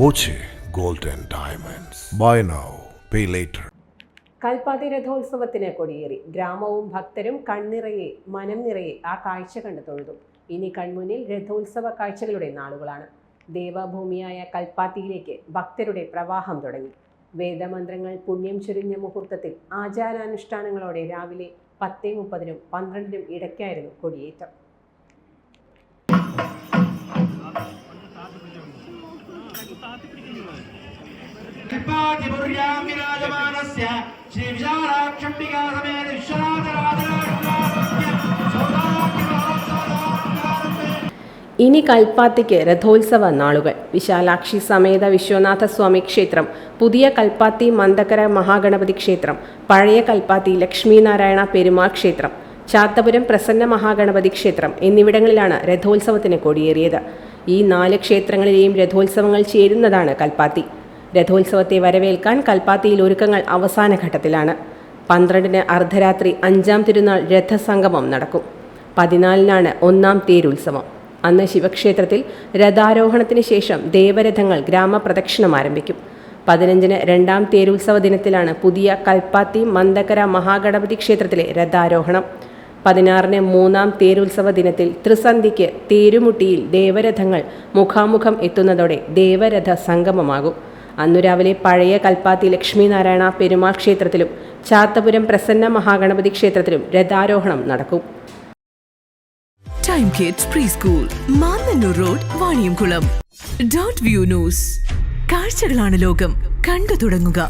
Boche golden diamonds. Buy now pay later Kalpathi രഥോത്സവത്തിന് കൊടിയേറി. ഗ്രാമവും ഭക്തരും കണ്ണിറയെ മനം നിറയെ ആ കാഴ്ച കണ്ടു തൊഴുതു. ഇനി കൺമുന്നിൽ രഥോത്സവ കാഴ്ചകളുടെ നാളുകളാണ്. ദേവഭൂമിയായ കൽപ്പാത്തിയിലേക്ക് ഭക്തരുടെ പ്രവാഹം തുടങ്ങി. വേദമന്ത്രങ്ങൾ പുണ്യം ചൊരിഞ്ഞ മുഹൂർത്തത്തിൽ ആചാരാനുഷ്ഠാനങ്ങളോടെ രാവിലെ പത്തേ മുപ്പതിനും പന്ത്രണ്ടിനും ഇടയ്ക്കായിരുന്നു കൊടിയേറ്റം. कृपातिपुर्यां विराजमानस्य श्रीविशालाक्षम्बिका समेत विश्वनाथराजराजस्य सौभाग्यमहोत्सवोद्घाटने ഇനി കൽപ്പാത്തിക്ക് രഥോത്സവ നാളുകൾ വിശാലാക്ഷി സമേത വിശ്വനാഥ സ്വാമി ക്ഷേത്രം പുതിയ കൽപ്പാത്തി മന്ദക്കര മഹാഗണപതി ക്ഷേത്രം പഴയ കൽപ്പാത്തി ലക്ഷ്മീനാരായണ പെരുമാൾ ക്ഷേത്രം ചാത്തപുരം പ്രസന്ന മഹാഗണപതി ക്ഷേത്രം എന്നിവിടങ്ങളിലാണ് രഥോത്സവത്തിന് കൊടിയേറിയത്. ഈ നാല് ക്ഷേത്രങ്ങളിലെയും രഥോത്സവങ്ങൾ ചേരുന്നതാണ് കൽപ്പാത്തി. രഥോത്സവത്തെ വരവേൽക്കാൻ കൽപ്പാത്തിയിൽ ഒരുക്കങ്ങൾ അവസാന ഘട്ടത്തിലാണ്. പന്ത്രണ്ടിന് അർദ്ധരാത്രി അഞ്ചാം തിരുനാൾ രഥസംഗമം നടക്കും. പതിനാലിനാണ് ഒന്നാം തേരുത്സവം. അന്ന് ശിവക്ഷേത്രത്തിൽ രഥാരോഹണത്തിന് ശേഷം ദേവരഥങ്ങൾ ഗ്രാമപ്രദക്ഷിണം ആരംഭിക്കും. പതിനഞ്ചിന് രണ്ടാം തേരുത്സവ ദിനത്തിലാണ് പുതിയ കൽപ്പാത്തി മന്ദക്കര മഹാഗണപതി ക്ഷേത്രത്തിലെ രഥാരോഹണം. പതിനാറിന് മൂന്നാം തേരുത്സവ ദിനത്തിൽ ത്രിസന്ധിക്ക് തേരുമുട്ടിയിൽ ദേവരഥങ്ങൾ മുഖാമുഖം എത്തുന്നതോടെ ദേവരഥ സംഗമമാകും. അന്നു രാവിലെ പഴയ കൽപ്പാത്തി ലക്ഷ്മിനാരായണ പെരുമാൾ ക്ഷേത്രത്തിലും ചാത്തപുരം പ്രസന്ന മഹാഗണപതി ക്ഷേത്രത്തിലും രഥാരോഹണം നടക്കും. Time kids preschool Mannanur road Vaniyamkulam dot view news കാഴ്ചകളാണ് ലോകം. കണ്ടു തുടങ്ങുക.